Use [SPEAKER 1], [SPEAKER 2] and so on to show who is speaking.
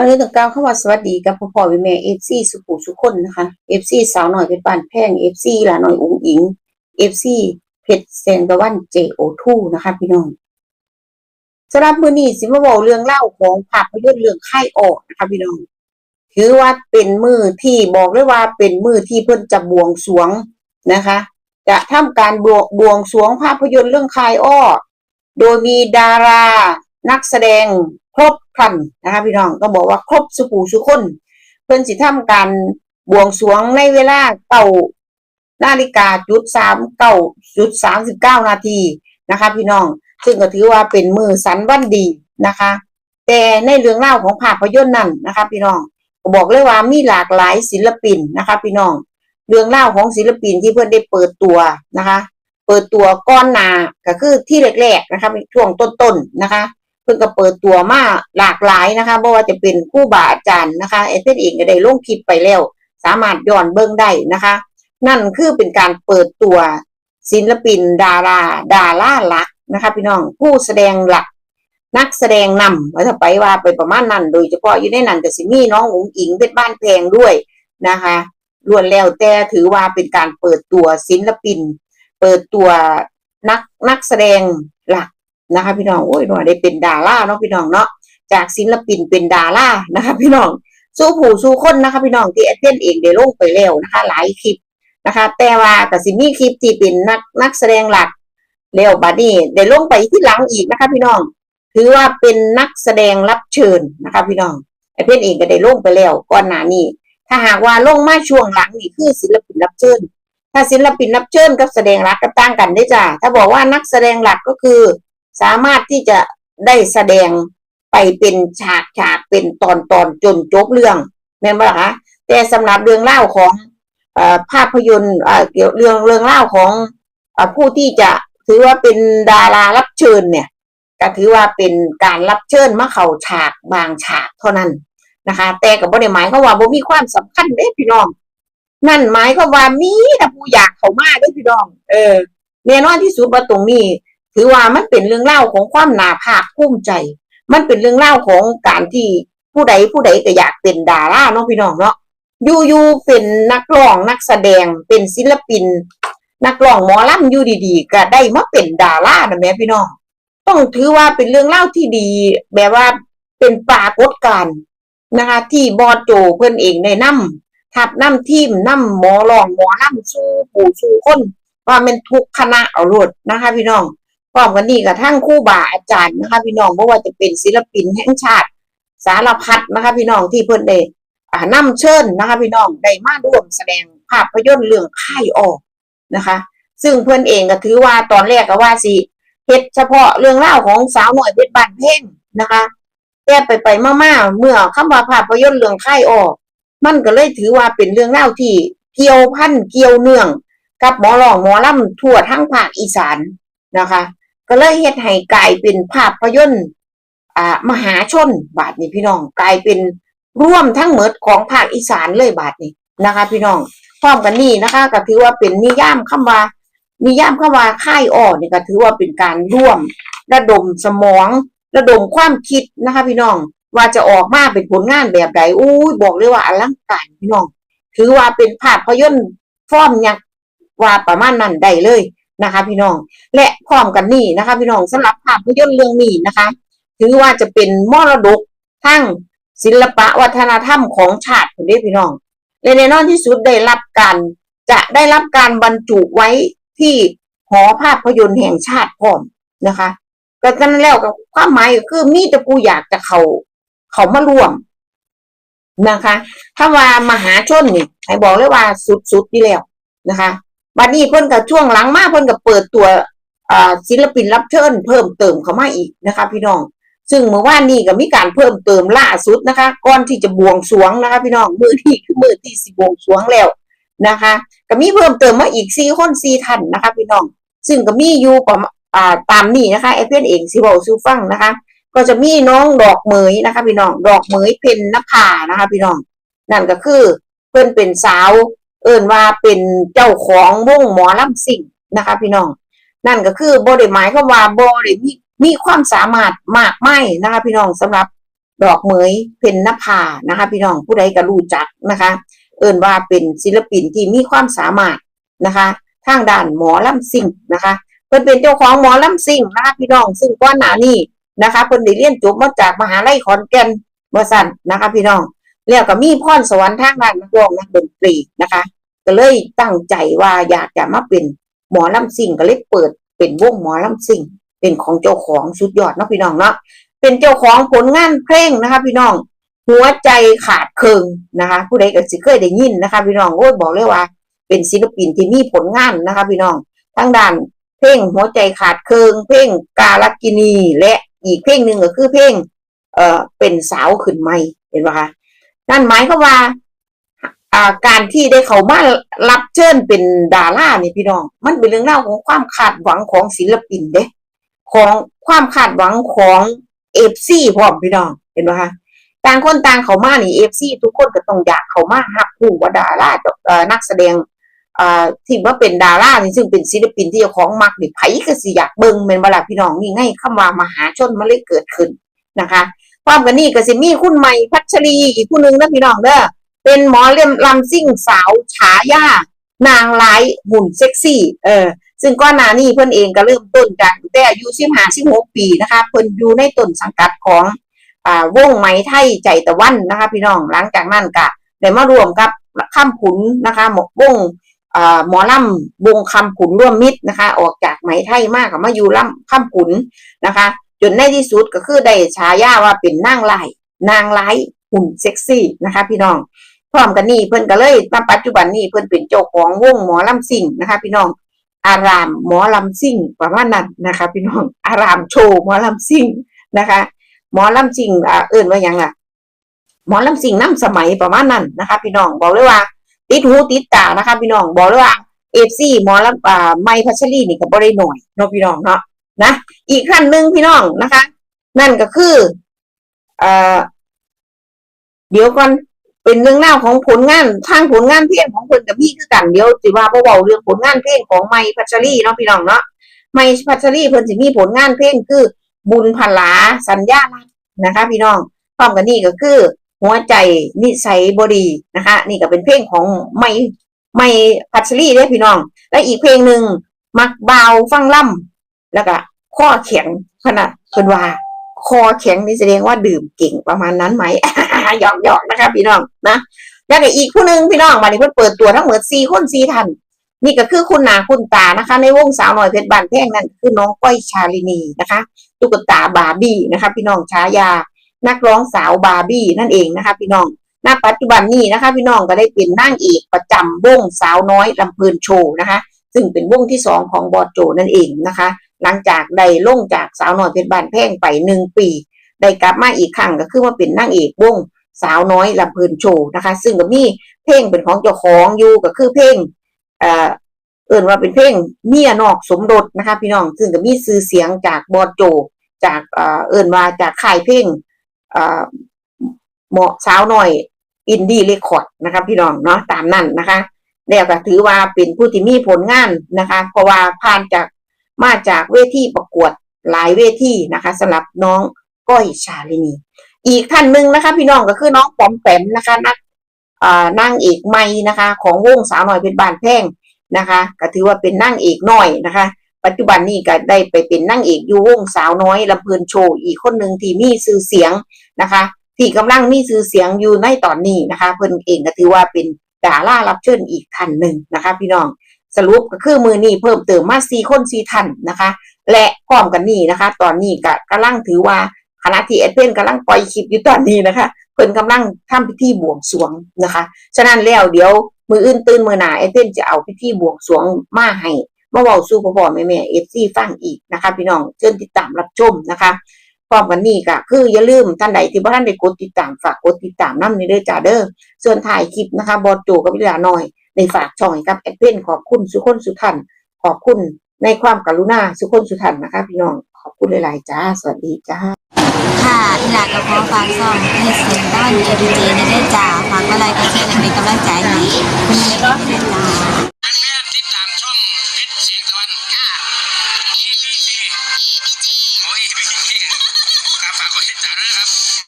[SPEAKER 1] วันนี้ต้องกล่าวคำว่าสวัสดีกับพ่อพ่อแม่แม่เอฟซีสุขุสุขคนนะคะเอฟซีสาวหน่อยเป็นบ้านแพงเอฟซีหลาหน่อยอุ๋งอิงเอฟซีเพชรแสงตะวันเจโอทูนะคะพี่น้องสำหรับมื้อนี้สิมาบอกเรื่องเล่าของภาพยนตร์เรื่องไข่ออกนะคะพี่น้องถือว่าเป็นมือที่บอกเลยว่าเป็นมือที่เพิ่นจะบวงสรวงนะคะ จะทำการบวงบวงสรวงภาพยนตร์เรื่องคายอ้อโดยมีดารานักแสดงครบ ครันนะคะพี่น้องก็บอกว่าครบสุปูสุคนเพิ่อนสิทำการบวงสรวงในเวลาเก้านาฬิกาจุดสามเก้าจุดสามสิบเก้านาทีนะคะ พี่น้องซึ่งก็ถือว่าเป็นมือสันวันดีนะคะ แต่ในเรื่องเล่าของภาพยนตร์นั่นนะคะ พี่น้องก็บอกเลยว่ามีหลากหลายศิลปินนะคะ พี่น้องเรื่องเล่าของศิลปินที่เพื่อนได้เปิดตัวนะคะ เปิดตัวก้อนนาก็คือที่แรกๆนะคะช่วงต้นๆนะคะ พิ่งก็เปิดตัวมาหลากหลายนะคะไม่ว่าจะเป็นคู่บาอาจารย์นะคะเอเนเองก็ได้ลงคลิปไปแล้ว สามารถย้อนเบิ่งได้นะคะ นั่นคือเป็นการเปิดตัวศิลปินดารา ดาราหลักนะคะพี่น้องผู้แสดงหลัก นักแสดงนำว่าถ้าไปว่าไปประมาณนั้น โดยเฉพาะอยู่ในนั้นก็สิมีน้องอุ๋งอิงเป็นบ้านแพงด้วยนะคะล้วนแล้วแต่ถือว่าเป็นการเปิดตัวศิลปิน เปิดตัวนักนักแสดง นะคะพี่น้องโอ้ยหน่อยได้เป็นดาราเนาะพี่น้องเนาะจากศิลปินเป็นดารานะคะพี่น้องสู้ผู้สู้คนนะคะพี่น้องที่แอดเทนเองได้ลงไปแล้วนะคะ หลายคลิปนะคะ แต่ว่าแต่สิมีคลิปที่เป็นนักนักแสดงหลักแล้วบัดนี้ได้ลงไปที่หลังอีกนะคะ พี่น้อง ถือว่าเป็นนักแสดงรับเชิญนะคะพี่น้องไอเพื่อนเองก็ได้ลงไปแล้วก่อนหน้านี้ ถ้าหากว่าลงมาช่วงหลังนี่คือศิลปินรับเชิญ ถ้าศิลปินรับเชิญกับแสดงหลักก็ต่างกันได้จ้ะถ้าบอกว่านักแสดงหลักก็คือ สามารถที่จะได้แสดงไปเป็นฉากฉากเป็นตอนตอนจนจบเรื่องแม่นบ่ล่ะคะแต่สำหรับเรื่องเล่าของอภาพยนตร์เกี่ยวเรื่องเรื่องเล่าของอผู้ที่จะถือว่าเป็นดารารับเชิญเนี่ยก็ถือว่าเป็นการรับเชิญมาเข้าฉากบางฉากเท่านั้นนะคะ แต่กับบ่ได้หมายควาว่าบ่มีความสำคัญเด้พี่น้อง นั่นหมายควาว่ามีถ้าผู้อยากเขามาเด้พี่น้อง เออแน่นอนที่สุดว่าตรงนี้ ถือว่ามันเป็นเรื่องเล่าของความนาภาคภูมิใจ มันเป็นเรื่องเล่าของการที่ผู้ใดผู้ใดก็อยากเป็นดาราเนาะพี่น้องเนาะอยู่อยู่เป็นนักร้องนักแสดงเป็นศิลปิน นักร้องหมอลำอยู่ดีๆ ก็ได้มาเป็นดารานะแม่พี่น้องต้องถือว่าเป็นเรื่องเล่าที่ดี แบบว่าเป็นปรากฏการณ์นะคะ ที่บอโจเพื่อนเองได้นำทับนำทีมนำหมอรองหมอลำสู่ผู้สู่คนว่าเป็นทุกคณะเอาโลดนะคะ พี่น้อง ร้อมกันนี่กับทั้งคู่บาอาจารย์นะคะ พี่น้องไม่ว่าจะเป็นศิลปินแห่งชาติสารพัดนะคะ พี่น้องที่เพิ่นได้อ่าเชิญนะคะ พี่น้องได้มาร่วมแสดงภาพยนตร์เรื่องค่ายออกนะคะ ซึ่งเพื่อนเองก็ถือว่าตอนแรกก็ว่าสิเฮ็ดเฉพาะเรื่องเล่าของสาวหน่อยเพชรบ้านเพ่งนะคะแต่ไปไปๆมาๆเมื่อคำว่าภาพยนตร์เรื่องค่ายออก มันก็เลยถือว่าเป็นเรื่องเล่าที่เกี่ยวพันเกี่ยวเนื่อง กับหมอร้องหมอลำทั่วทั้งภาคอีสานนะคะ ก็เลยเฮ็ดให้กลายเป็นภาพยนตร์อ่ามหาชนบาทนี้พี่น้องกลายเป็นร่วมทั้งหมดของภาคอีสานเลยบาทนี้นะคะ พี่น้องพร้อมกันนี้นะคะ ก็ถือว่าเป็นนิยามคำว่า นิยามคำว่าค่ายอ่อนี่ก็ถือว่าเป็นการร่วม ระดมสมอง ระดมความคิดนะคะ พี่น้องว่าจะออกมาเป็นผลงานแบบใดอู้บอกเลยว่าอลังการพี่น้อง ถือว่าเป็นภาพยนตร์ฟอร์มยักษ์ว่าประมาณนั้นได้เลย นะคะ พี่น้อง และพร้อมกันนี่นะคะ พี่น้องสำหรับภาพยนตร์เรื่องนี้นะคะ ถือว่าจะเป็นมรดกทั้งศิลปะวัฒนธรรมของชาติคนนี้พี่น้องและแน่นอนที่สุดได้รับการจะได้รับการบรรจุไว้ที่หอภาพยนตร์แห่งชาติพร้อมนะคะก็กันแล้วกับความหมายก็คือมีแต่กูอยากจะเขาเขามาร่วมนะคะ ถ้าว่ามหาชนนี่ให้บอกเลยว่าสุดๆนี่แล้วนะคะ บัดนี้เพิ่นกับช่วงหลังมาเพิ่นกับเปิดตัวศิลปินรับเชิญเพิ่มเติมเข้ามาอีกนะคะ พี่น้อง ซึ่งเมื่อวานนี้ก็มีการเพิ่มเติมล่าสุดนะคะ ก่อนที่จะบวงสรวงนะคะ พี่น้องมือที่คือมือที่สิบวงสรวงแล้วนะคะก็มีเพิ่มเติมมาอีกสี่คนสี่ท่านนะคะ พี่น้อง ซึ่งก็มีอยู่ประมาณอ่าตามนี้นะคะไอเพื่อนเองสิบอกซูฟังนะคะ ก็จะมีน้องดอกเหมยนะคะ พี่น้องดอกเหมยเพนนภานะคะ พี่น้องนั่นก็คือเพื่อนเป็นสาว เอิ้นว่าเป็นเจ้าของวงหมอลำสิ่งนะคะ พี่น้อง นั่นก็คือบ่ได้หมายควาว่าบ่ได้มีมีความสามารถมากไม่นะคะ พี่น้องสำหรับดอกเหมยเพ็ญนภานะคะ พี่น้องผู้ใดก็รู้จักนะคะ เอิ่นว่าเป็นศิลปินที่มีความสามารถนะคะ ทางด้านหมอลำซิ่งนะคะเพิ่นเป็นเจ้าของหมอลำซิ่งนะคะพี่น้อง ซึ่งก่อนหน้านี้นะคะเพิ่นได้เรียนจบมาจากมหาลัยขอนแก่นบ่ซั่นนะคะ พี่น้อง แล้วก็มีพรสวรรค์ทางด้านนักร้องนักดนตรีนะคะ ก็เลยตั้งใจว่าอยากจะมาเป็นหมอลำซิ่งก็เลยเปิดเป็นวงหมอลำซิ่ง เป็นของเจ้าของสุดยอดเนาะพี่น้องเนาะเป็นเจ้าของผลงานเพลงนะคะ พี่น้อง หัวใจขาดเคิงนะคะ ผู้ใดก็สิเคยได้ยินนะคะ พี่น้องโอ้ยบอกเลยว่า เป็นศิลปินที่มีผลงานนะคะ พี่น้องทั้งด้านเพลงหัวใจขาดเคิง เพลงกาลกินีและอีกเพลงหนึ่งก็คือเพลงเอ่อเป็นสาวขึ้นใหม่เห็นไหมคะ นั่นหมายความว่าอ่าการที่ได้เขามารับเชิญเป็นดารานี่พี่น้อง มันเป็นเรื่องเล่าของความคาดหวังของศิลปินเด้ของความคาดหวังของเอฟซีพร้อมพี่น้องเห็นไหมคะต่างคนต่างเขามานี่เอฟซีทุกคนก็ต้องอยากเขามาหักผู้ว่าดารานักแสดงที่ว่าเป็นดาราซึ่งเป็นศิลปินที่เจ้าของมักนี่ไผ่ก็สิอยากเบิ่งแม่นบ่ล่พี่น้องนี่ไงคำว่ามหาชนมันเลยเกิดขึ้นนะคะ ความกันนี่ก็สิมีคุณใหม่พัชรีอีกผู้หนึงนะพี่น้องเด้อเป็นหมอเล่มลำซิ่งสาวฉายานางร้ายหุ่นเซ็กซี่ เออ ซึ่งก่อนนานี้เพิ่นเองก็เริ่มต้นกตั้งแต่อายุ15 16ปีนะคะเพิ่นอยู่ในต้นสังกัดของอ่าวงไหมไทยใจตะวันนะคะ พี่น้องหลังจากนั้นก็ได้มารวมกับข้ามขุนนะคะ หมกวงอ่าหมอลำวงคำขุนร่วมมิตรนะคะ ออกจากไหมไทยมากกับมาอยู่ลำข้ามขุนนะคะ จนในที่สุดก็คือได้ฉายาว่าเป็นนางไลายนางร้ายหุ่นเซ็กซี่นะคะ พี่น้องพร้อมกันนี่เพิ่นก็เลยณปัจจุบันนี้เพิ่นเป็นเจ้าของวงหมอลำซิ่งนะคะ พี่น้อง อารามหมอลำซิ่งประมาณนั้นนะคะ พี่น้องอารามโชว์หมอลำซิ่งนะคะ หมอลำซิ่งอเอิ่นว่ายังล่ะหมอลำซิ่งน้ำสมัยประมาณนั้นนะคะ พี่น้องบอกเลยว่า ติดหูติดตานะคะ พี่น้องบอกเลยว่าเอฟซีหมอลำอ่าไมค์พัชรีนี่ก็บ่ได้หน่อยเนาะพี่น้องเนาะ นะ อีกขั้นหนึ่งพี่น้องนะคะ นั่นก็คือเอ่อเดี๋ยวก่อนเป็นเรื่องเล่าของผลงานทางผลงานเพลงของเพิ่นกับพี่คือกันเดี๋ยวสิว่าเว้าเรื่องผลงานเพลงของไมพัชรีเนาะพี่น้องเนาะไมพัชรีเพิ่นสิมีผลงานเพลงคือ บุญพลาสัญญาลักนะคะ พี่น้องพร้อมกันนี่ก็คือ หัวใจนิสัยบดีนะคะ นี่ก็เป็นเพลงของไมไมค์พัชรีเด้พี่น้อง และอีกเพลงหนึ่งมักเบาฟังล่ำ แล้วก็ข้อแข็งขนาดเพิ่นว่า คอแข็งนี่แสดงว่าดื่มเก่งประมาณนั้นไหมหยอกหยอกๆนะคะพี่น้องนะแล้วก็อีกผู้หนึ่งพี่น้องวันนี้เพิ่นเปิดตัวทั้งหมดสี่คนสี่ท่านนี่ก็คือคุณนาคุณตานะคะ ในวงสาวหน่อยเพชรบานแพงนั่นคือน้องก้อยชาลินีนะคะ ตุ๊กตาบาร์บี้นะคะ พี่น้องฉายา นักร้องสาวบาร์บี้นั่นเองนะคะ พี่น้องณปัจจุบันนี้นะคะ พี่น้องก็ได้เป็นนางเอกประจำวงสาวน้อยลำเพลินโชว์นะคะ ซึ่งเป็นวงที่สองของบอสโจนั่นเองนะคะ หลังจากได้ลงจากสาวน้อยเพชรบานแพ่งไปหนึ่งปี ได้กลับมาอีกครั้งก็คือว่าเป็นนางเอกวงสาวน้อยลำเพลินโชว์นะคะ ซึ่งก็มีเพลงเป็นของเจ้าของอยู่ก็คือเพลงเอ่อเอิ่นว่าเป็นเพลงเมียนอกสมรสนะคะ พี่น้องซึ่งก็มีชื่อเสียงจากบอสโจ จากเอ่อเอิ่นว่าจากค่ายเพลงเอ่อเหมาะสาวน้อยอินดี้เรคคอร์ดนะคะพี่น้องเนาะตามนั้นนะคะแล้วก็ถือว่าเป็นผู้ที่มีผลงานนะคะ เพราะว่าผ่านจาก มาจากเวทีประกวดหลายเวทีนะคะสำหรับน้องก้อยชาลินี อีกท่านหนึ่งนะคะ พี่น้องก็คือน้องปอมแปมนะคะนักอ่านางเอกใหม่นะคะ ของวงสาวน้อยเป็นบานแพงนะคะก็ถือว่าเป็นนางเอกน้อยนะคะ ปัจจุบันนี้ก็ได้ไปเป็นนางเอกอยู่วงสาวน้อยลำเพลินโชว์อีกคนหนึ่งที่มีชื่อเสียงนะคะที่กำลังมีชื่อเสียงอยู่ในตอนนี้นะคะ เพิ่นเองก็ถือว่าเป็นดารารับเชิญอีกท่านหนึ่งนะคะ พี่น้อง สรุปก็คือมือนี้เพิ่มเติมมาสี่คนสี่ท่านนะคะ และพร้อมกันนี้นะคะ ตอนนี้ก็กำลังถือว่าขณะที่เอดเพนกำลังปล่อยคลิปอยู่ตอนนี้นะคะเพิ่นกำลังทำพิธีบวงสรวงนะคะ ฉะนั้นแล้วเดี๋ยวมืออื่นตื่นมือหนาเอดเพนจะเอาพิธีบวงสรวงมาให้มาเว้าสู่พ่อพ่อแม่แม่เอฟซีฟังอีกนะคะ พี่น้องเชิญติดตามรับชมนะคะพร้อมกันนี้ก็คืออย่าลืมท่านใดที่บ่ท่านได้กดติดตามฝากกดติดตามน้ำในเด้อจ้าเด้อส่วนถ่ายคลิปนะคะบอสโจกับวิลาน้อย ในฝากช่องกับแอดเพนขอบคุณสุคนสุทันขอบคุณในความกรุณาสุคนสุทันนะคะพี่น้องขอบคุณหลายๆจ้า สวัสดีจ้า
[SPEAKER 2] ค่ะอีหลักระเพอฝากซ่องเพจเสียงต้านเอดีเจในเด้อจ้าฝากอะไรก็เช่นเป็นกำลังใจให้คุณเล็กด้วยจ้า